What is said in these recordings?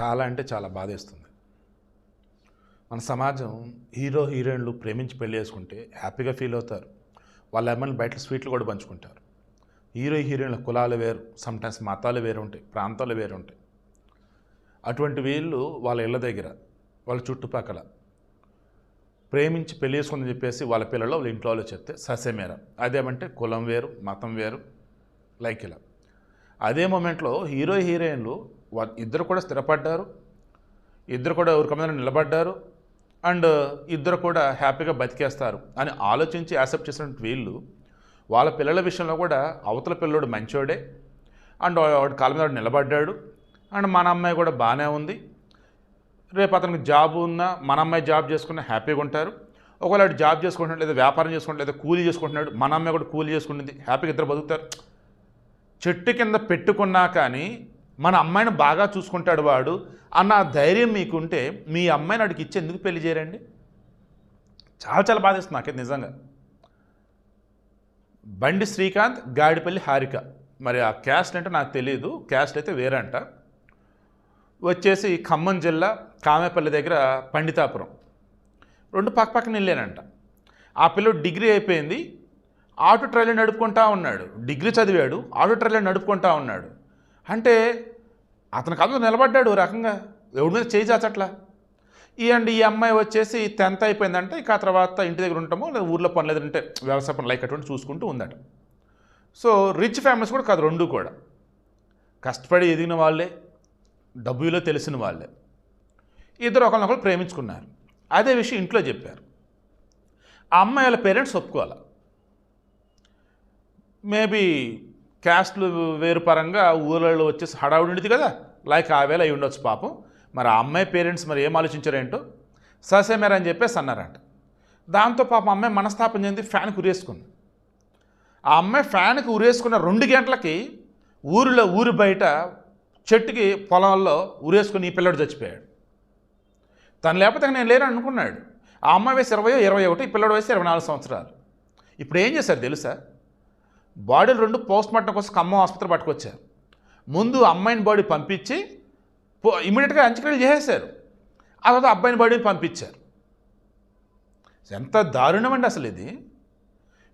చాలా అంటే చాలా బాధేస్తుంది. మన సమాజం హీరో హీరోయిన్లు ప్రేమించి పెళ్ళి చేసుకుంటే హ్యాపీగా ఫీల్ అవుతారు. వాళ్ళ అమ్మని బయట స్వీట్లు కూడా పంచుకుంటారు. హీరో హీరోయిన్ల కులాలు వేరు సమ్టైమ్స్ మతాలు వేరు ఉంటాయి ప్రాంతాలు వేరు ఉంటాయి. అటువంటి వీళ్ళు వాళ్ళ ఇళ్ళ దగ్గర వాళ్ళ చుట్టుపక్కల ప్రేమించి పెళ్ళి చేసుకుందని చెప్పేసి వాళ్ళ పిల్లలు వాళ్ళ ఇంట్లో వాళ్ళు చెప్తే ససేమేర. అదేమంటే కులం వేరు మతం వేరు లైక్ ఇలా. అదే మూమెంట్లో హీరో హీరోయిన్లు వా ఇద్దరు కూడా స్థిరపడ్డారు. ఇద్దరు కూడా ఎవరి మీద నిలబడ్డారు. అండ్ ఇద్దరు కూడా హ్యాపీగా బతికేస్తారు అని ఆలోచించి యాక్సెప్ట్ చేసిన వీళ్ళు వాళ్ళ పిల్లల విషయంలో కూడా అవతల పిల్లోడు మంచోడే. అండ్ వాడు కాళ్ళ మీద నిలబడ్డాడు. అండ్ మన అమ్మాయి కూడా బాగానే ఉంది. రేపు అతనికి జాబ్ ఉన్నా మన అమ్మాయి జాబ్ చేసుకున్నా హ్యాపీగా ఉంటారు. ఒకవేళ వాడు జాబ్ చేసుకుంటున్నాడు లేదా వ్యాపారం చేసుకుంటున్నాడు లేదా కూలీ చేసుకుంటున్నాడు మన అమ్మాయి కూడా కూలీ చేసుకుంటుంది హ్యాపీగా ఇద్దరు బతుకుతారు. చెట్టు కింద పెట్టుకున్నా కానీ మన అమ్మాయిని బాగా చూసుకుంటాడు వాడు అన్న ధైర్యం మీకుంటే మీ అమ్మాయిని వాడికి ఇచ్చి ఎందుకు పెళ్ళి చేయరండి? చాలా చాలా బాధిస్తుంది నాకైతే నిజంగా. బండి శ్రీకాంత్ గాడిపల్లి హారిక. మరి ఆ క్యాస్ట్ అంటే నాకు తెలియదు క్యాస్ట్ అయితే వేరంట. వచ్చేసి ఖమ్మం జిల్లా కామేపల్లి దగ్గర పండితాపురం. రెండు పక్క పక్కన వెళ్ళానంట ఆ పిల్లడు డిగ్రీ అయిపోయింది ఆటో ట్రైలర్ నడుపుకుంటా ఉన్నాడు. డిగ్రీ చదివాడు ఆటో ట్రైలర్ నడుపుకుంటా ఉన్నాడు. అంటే అతని కాదు నిలబడ్డాడు ఓ రకంగా. ఎవడి మీద చేయి చాచట్లా? ఈ అండ్ ఈ అమ్మాయి వచ్చేసి టెన్త్ అయిపోయిందంటే ఇక ఆ తర్వాత ఇంటి దగ్గర ఉంటామో లేదా ఊర్లో పని లేదంటే వ్యవసాయ పని లైక్ అటువంటి చూసుకుంటూ ఉందట. సో రిచ్ ఫ్యామిలీస్ కూడా కాదు రెండు కూడా. కష్టపడి ఎదిగిన వాళ్ళే డబ్బులో తెలిసిన వాళ్ళే. ఇద్దరు ఒకరినొకరు ప్రేమించుకున్నారు. అదే విషయం ఇంట్లో చెప్పారు. ఆ అమ్మాయి వాళ్ళ పేరెంట్స్ ఒప్పుకోవాలి? మేబీ క్యాస్ట్లు వేరు పరంగా ఊళ్ళలో వచ్చేసి హడావుడి ఉండేది కదా. లైక్ ఆవేళ అయి ఉండొచ్చు పాపం. మరి ఆ అమ్మాయి పేరెంట్స్ మరి ఏం ఆలోచించారేంటో? ససేమేర అని చెప్పేసి అన్నారంట. దాంతో పాపం అమ్మాయి మనస్తాపం చెంది ఫ్యాన్కి ఉరేసుకుంది. ఆ అమ్మాయి ఫ్యాన్కి ఉరేసుకున్న రెండు గంటలకి ఊరిలో ఊరి బయట చెట్టుకి పొలంలో ఉరేసుకుని ఈ పిల్లడు చచ్చిపోయాడు. తను లేకపోతే నేను లేను అనుకున్నాడు. ఆ అమ్మాయి వయసు ఇరవై ఇరవై ఒకటి ఈ పిల్లడు వయసు ఇరవై నాలుగు సంవత్సరాలు. ఇప్పుడు ఏం చేశారు తెలుసా? బాడీలు రెండు పోస్ట్ మార్టం కోసం ఖమ్మం ఆసుపత్రి పట్టుకొచ్చారు. ముందు అమ్మాయిని బాడీ పంపించి ఇమీడియట్గా అంచక్రియలు చేసేశారు. ఆ తర్వాత అబ్బాయిని బాడీని పంపించారు. ఎంత దారుణం అండి అసలు ఇది.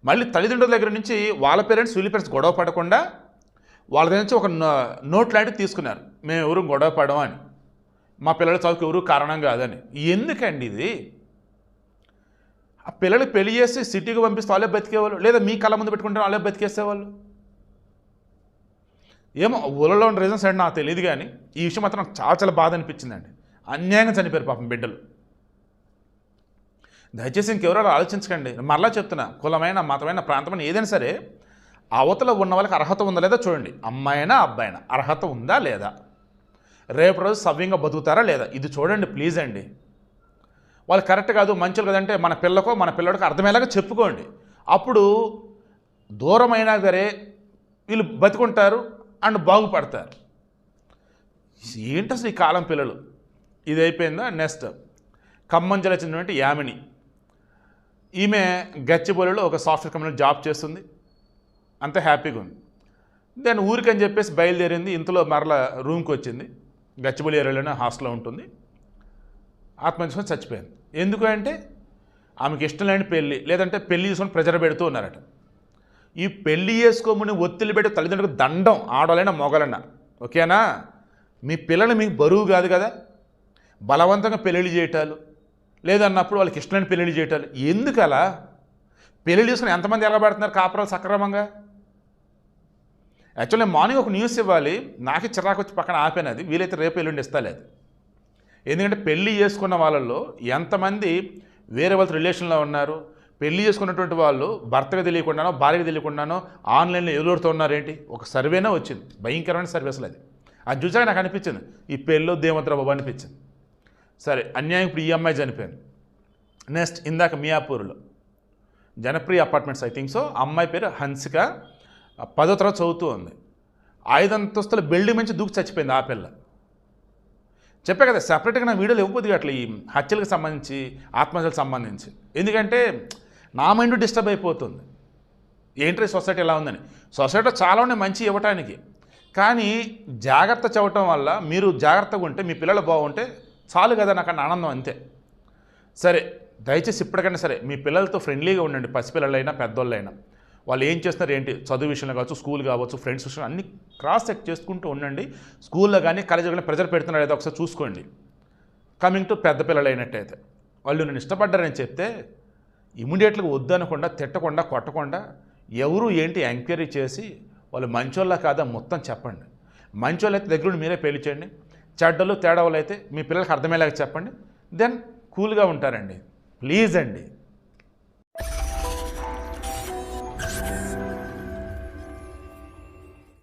మళ్ళీ తల్లిదండ్రుల దగ్గర నుంచి వాళ్ళ పేరెంట్స్ వీళ్ళ పేరెంట్స్ గొడవ పడకుండా వాళ్ళ దగ్గర నుంచి ఒక నో- నోట్ లాంటివి తీసుకున్నారు. మేము ఎవరు గొడవ పడమని. మా పిల్లల చదువుకు ఎవరు కారణం కాదని. ఎందుకండి ఇది? ఆ పిల్లలు పెళ్ళి చేసి సిటీకి పంపిస్తే వాళ్ళే బతికేవాళ్ళు? లేదా మీ కళ్ళ ముందు పెట్టుకుంటే వాళ్ళే బతికేసేవాళ్ళు? ఏమో ఊళ్ళలో ఉన్న రీజన్స్ అంటే నాకు తెలియదు కానీ ఈ విషయం మాత్రం నాకు చాలా చాలా బాధ అనిపించిందండి. అన్యాయంగా చనిపోయారు పాపం బిడ్డలు. దయచేసి ఇంకెవరో ఆలోచించకండి. మరలా చెప్తున్నా కులమైన మతమైన ప్రాంతమైన ఏదైనా సరే అవతల ఉన్న వాళ్ళకి అర్హత ఉందా లేదా చూడండి. అమ్మాయినా అబ్బాయినా అర్హత ఉందా లేదా? రేపు రోజు సవ్యంగా బతుకుతారా లేదా? ఇది చూడండి ప్లీజ్ అండి. వాళ్ళు కరెక్ట్ కాదు మంచులు కదంటే మన పిల్లకో మన పిల్లడికో అర్థమయ్యేలాగా చెప్పుకోండి. అప్పుడు దూరమైనా సరే వీళ్ళు బతుకుంటారు అండ్ బాగుపడతారు. ఏంటి అసలు ఈ కాలం పిల్లలు? ఇది అయిపోయిందా? నెక్స్ట్. ఖమ్మం జిల్లా చెందినటువంటి యామిని. ఈమె గచ్చిబౌలిలో ఒక సాఫ్ట్వేర్ కంపెనీలో జాబ్ చేస్తుంది. అంత హ్యాపీగా ఉంది. దాని ఊరికని చెప్పేసి బయలుదేరింది. ఇంతలో మరల రూమ్కి వచ్చింది గచ్చిబౌలి ఏరియాలోనే హాస్టల్లో ఉంటుంది. ఆత్మహత్య చచ్చిపోయింది ఎందుకు అంటే ఆమెకి ఇష్టం లేని పెళ్ళి లేదంటే పెళ్ళి చేసుకొని ప్రెజర్ పెడుతూ ఉన్నారట. ఈ పెళ్ళి చేసుకోమని ఒత్తిడి పెట్టి తల్లిదండ్రులకు దండం ఆడవాలైనా మొగలన్నా ఓకేనా? మీ పిల్లలు మీకు బరువు కాదు కదా? బలవంతంగా పెళ్ళిళ్ళు చేయటాలు లేదన్నప్పుడు వాళ్ళకి ఇష్టమైన పెళ్ళిళ్ళు చేయటాలు. ఎందుకు అలా పెళ్ళిళ్ళు చేసుకుని ఎంతమంది ఎలగబడుతున్నారు కాపురాలు సక్రమంగా? యాక్చువల్లీ మార్నింగ్ ఒక న్యూస్ ఇవ్వాలి. నాకే చిరాకు వచ్చి పక్కన ఆపాను అది. వీలైతే రేపు ఎల్లుండి ఇస్తాలే లేదు. ఎందుకంటే పెళ్ళి చేసుకున్న వాళ్ళల్లో ఎంతమంది వేరే వాళ్ళతో రిలేషన్లో ఉన్నారు పెళ్ళి చేసుకున్నటువంటి వాళ్ళు భర్తకు తెలియకుండానో భార్యకు తెలియకుండానో ఆన్లైన్లో ఎదురుతో ఉన్నారేంటి? ఒక సర్వేనే వచ్చింది. భయంకరమైన సర్వే అసలు అది. అది చూసాక నాకు అనిపించింది ఈ పెళ్ళో దేవంతర బాబు అనిపించింది. సరే అన్యాయం ఇప్పుడు ఈ అమ్మాయి చనిపోయింది. నెక్స్ట్ ఇందాక మియాపూర్లో. Janapriya apartments I think so అమ్మాయి పేరు హన్సిక. పదో తరగతి చదువుతూ ఉంది. ఐదు అంతస్తుల బిల్డింగ్ నుంచి దూకి చచ్చిపోయింది ఆ పిల్ల. చెప్పా కదా సెపరేట్గా నా వీడియోలు ఇవ్వబోద్ది అట్లా ఈ హత్యలకు సంబంధించి ఆత్మహత్యలకు సంబంధించి. ఎందుకంటే నా మైండ్ డిస్టర్బ్ అయిపోతుంది. ఏంటి సొసైటీ ఎలా ఉందని. సొసైటీలో చాలా ఉన్నాయి మంచి ఇవ్వటానికి. కానీ జాగ్రత్త చదవటం వల్ల మీరు జాగ్రత్తగా ఉంటే మీ పిల్లలు బాగుంటే చాలు కదా నాకు అన్న ఆనందం అంతే. సరే దయచేసి ఇప్పటికైనా సరే మీ పిల్లలతో ఫ్రెండ్లీగా ఉండండి పసిపిల్లలైనా పెద్దోళ్ళైనా. వాళ్ళు ఏం చేస్తున్నారు ఏంటి? చదువు విషయంలో కావచ్చు స్కూల్ కావచ్చు ఫ్రెండ్స్ విషయంలో అన్ని క్రాస్ చెక్ చేసుకుంటూ ఉండండి. స్కూల్లో కానీ కాలేజీలో కానీ ప్రెజర్ పెడుతున్నారు ఏదో ఒకసారి చూసుకోండి. కమింగ్ టు పెద్ద పిల్లలు అయినట్టయితే వాళ్ళు నేను ఇష్టపడ్డారని చెప్తే ఇమీడియట్గా వద్దనకుండా తిట్టకుండా కొట్టకుండా ఎవరు ఏంటి ఎంక్వైరీ చేసి వాళ్ళు మంచోళ్ళ కాదా మొత్తం చెప్పండి. మంచోళ్ళు అయితే దగ్గరుండి మీరే పెళ్ళి చేయండి. చెడ్డలు తేడాలు అయితే మీ పిల్లలకి అర్థమయ్యేలాగా చెప్పండి. దెన్ కూల్గా ఉంటారండి. ప్లీజ్ అండి.